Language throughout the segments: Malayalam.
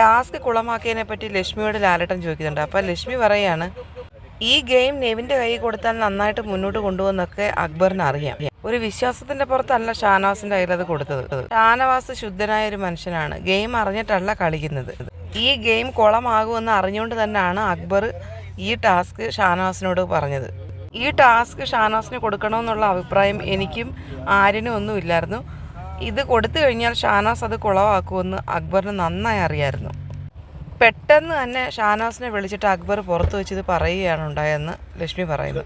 ടാസ്ക് കുളമാക്കിയതിനെ പറ്റി ലക്ഷ്മിയോട് ലാലേട്ടൻ ചോദിക്കുന്നുണ്ട്. അപ്പോൾ ലക്ഷ്മി പറയാണ് ഈ ഗെയിം നെവിന്റെ കൈ കൊടുത്താൽ നന്നായിട്ട് മുന്നോട്ട് കൊണ്ടുപോകുന്നൊക്കെ അക്ബറിന് അറിയാം. ഒരു വിശ്വാസത്തിന്റെ പുറത്തല്ല ഷാനവാസിന്റെ കയ്യിൽ അത് കൊടുത്തത്. ഷാനവാസ് ശുദ്ധനായ ഒരു മനുഷ്യനാണ്. ഗെയിം അറിഞ്ഞിട്ടല്ല കളിക്കുന്നത്. ഈ ഗെയിം കുളമാകുമെന്ന് അറിഞ്ഞുകൊണ്ട് തന്നെയാണ് അക്ബർ ഈ ടാസ്ക് ഷാനവാസിനോട് പറഞ്ഞത്. ഈ ടാസ്ക് ഷാനവാസിന് കൊടുക്കണമെന്നുള്ള അഭിപ്രായം എനിക്കും ആരിനും ഒന്നും ഇല്ലായിരുന്നു ഇത് കൊടുത്തു കഴിഞ്ഞാൽ ഷാനാസ് അത് കുളവാക്കുമെന്ന് അക്ബറിന് നന്നായി അറിയായിരുന്നു. പെട്ടെന്ന് തന്നെ ഷാനവാസിനെ വിളിച്ചിട്ട് അക്ബർ പുറത്തു വെച്ച് ഇത് പറയുകയാണ് ഉണ്ടായതെന്ന് ലക്ഷ്മി പറയുന്നു.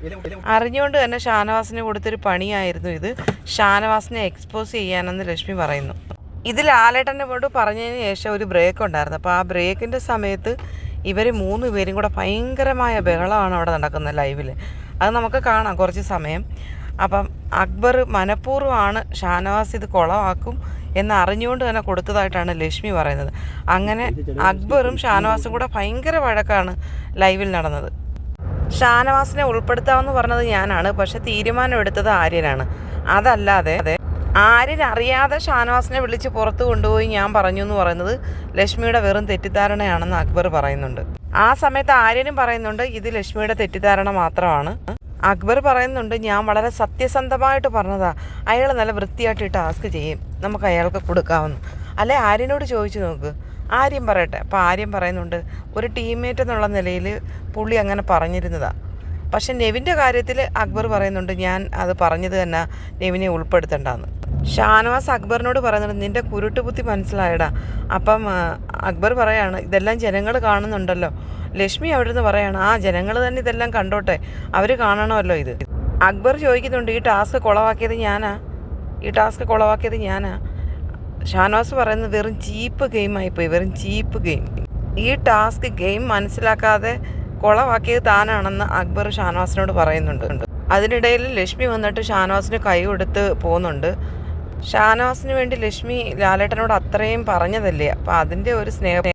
അറിഞ്ഞുകൊണ്ട് തന്നെ ഷാനവാസിന് കൊടുത്തൊരു പണിയായിരുന്നു ഇത്. ഷാനവാസിനെ എക്സ്പോസ് ചെയ്യാനെന്ന് ലക്ഷ്മി പറയുന്നു. ഇത് ലാലേട്ടനോട് പറഞ്ഞതിന് ശേഷം ഒരു ബ്രേക്ക് ഉണ്ടായിരുന്നു. അപ്പോൾ ആ ബ്രേക്കിന്റെ സമയത്ത് ഇവർ മൂന്ന് പേരും കൂടെ ഭയങ്കരമായ ബഹളമാണ് അവിടെ നടക്കുന്നത് ലൈവിൽ അത് നമുക്ക് കാണാം കുറച്ച് സമയം. അപ്പം അക്ബർ മനഃപൂർവമാണ് ഷാനവാസ് ഇത് കുളമാക്കും എന്ന് അറിഞ്ഞുകൊണ്ട് തന്നെ കൊടുത്തതായിട്ടാണ് ലക്ഷ്മി പറയുന്നത്. അങ്ങനെ അക്ബറും ഷാനവാസും കൂടെ ഭയങ്കര വഴക്കാണ് ലൈവിൽ നടന്നത്. ഷാനവാസിനെ ഉൾപ്പെടുത്താമെന്ന് പറഞ്ഞത് ഞാനാണ് പക്ഷെ തീരുമാനം എടുത്തത് ആര്യനാണ്. അതല്ലാതെ ആര്യൻ അറിയാതെ ഷാനവാസിനെ വിളിച്ച് പുറത്ത് കൊണ്ടുപോയി ഞാൻ പറഞ്ഞു എന്ന് പറയുന്നത് ലക്ഷ്മിയുടെ വെറും തെറ്റിദ്ധാരണയാണെന്ന് അക്ബർ പറയുന്നുണ്ട്. ആ സമയത്ത് ആര്യനും പറയുന്നുണ്ട് ഇത് ലക്ഷ്മിയുടെ തെറ്റിദ്ധാരണ മാത്രമാണ്. അക്ബർ പറയുന്നുണ്ട് ഞാൻ വളരെ സത്യസന്ധമായിട്ട് പറഞ്ഞതാ. അയാൾ നല്ല വൃത്തിയായിട്ട് ടാസ്ക് ചെയ്യും. നമുക്ക് അയാൾക്ക് കൊടുക്കാമെന്ന് അല്ലെ ആര്യനോട് ചോദിച്ചു നോക്ക്. ആര്യം പറയട്ടെ. അപ്പോൾ ആര്യം പറയുന്നുണ്ട് ഒരു ടീംമേറ്റ് എന്നുള്ള നിലയിൽ പുള്ളി അങ്ങനെ പറഞ്ഞിരുന്നതാ. പക്ഷെ നെവിന്റെ കാര്യത്തിൽ അക്ബർ പറയുന്നുണ്ട് ഞാൻ അത് പറഞ്ഞത് തന്നെ നെവിനെ ഉൾപ്പെടുത്തണ്ടെന്ന്. ഷാനവാസ് അക്ബറിനോട് പറയുന്നുണ്ട് നിന്റെ കുരുട്ടുബുദ്ധി മനസ്സിലായടാ. അപ്പം അക്ബർ പറയാണ് ഇതെല്ലാം ജനങ്ങൾ കാണുന്നുണ്ടല്ലോ. ലക്ഷ്മി അവിടുന്ന് പറയാണ് ആ ജനങ്ങൾ തന്നെ ഇതെല്ലാം കണ്ടോട്ടെ. അവർ കാണണമല്ലോ ഇത്. അക്ബർ ചോദിക്കുന്നുണ്ട് ഈ ടാസ്ക് കുളവാക്കിയത് ഞാനാ? ഈ ടാസ്ക് കുളവാക്കിയത് ഞാനാ. ഷാനവാസ് പറയുന്നത് വെറും ചീപ്പ് ഗെയിമായിപ്പോയി വെറും ചീപ്പ് ഗെയിം. ഈ ടാസ്ക് ഗെയിം മനസ്സിലാക്കാതെ കുളവാക്കിയത് താനാണെന്ന് അക്ബർ ഷാനവാസിനോട് പറയുന്നുണ്ട്. അതിനിടയിൽ ലക്ഷ്മി വന്നിട്ട് ഷാനവാസിന് കൈ കൊടുത്ത് പോകുന്നുണ്ട് ഷാനവാസിന് വേണ്ടി ലക്ഷ്മി ലാലേട്ടനോട് അത്രയും പറഞ്ഞതല്ലേ? അപ്പം അതിന്റെ ഒരു സ്നേഹം